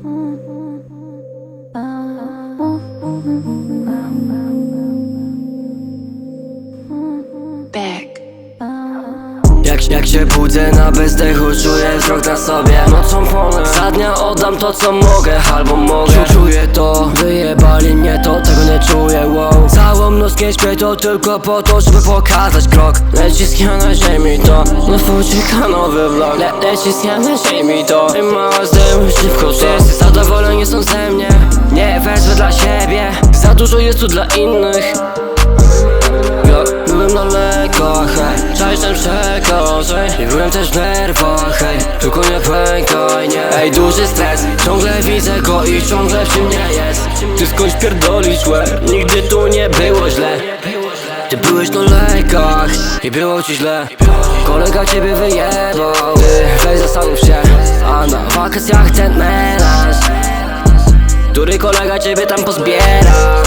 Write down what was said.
Back. Jak, jak się budzę na bezdechu, czuję wzrok na sobie. Nocą płonę, za dnia oddam to co mogę Albo mogę, czuję to Wyjebali mnie to, tego nie czuję, wow. Całą noc nie śpię to tylko po to, żeby pokazać krok. Leci z na ziemi to. Znów ucieka nowy vlog. Le, Leci z na ziemi to. I mała zdejmuj szybko to dużo jest tu dla innych. Ja byłem daleko, hej. Czasem hej I byłem też w nerwach, hej. Tylko nie pękaj, nie. Ej, duży stres. Ciągle widzę go i ciągle w czym nie jest. Ty skądś pierdolisz łeb Nigdy tu nie było źle. Ty byłeś na lekach I było ci źle. Kolega ciebie wyjebał. Ty weź zastanów się. A na wakacjach ten melanż Który kolega ciebie tam pozbiera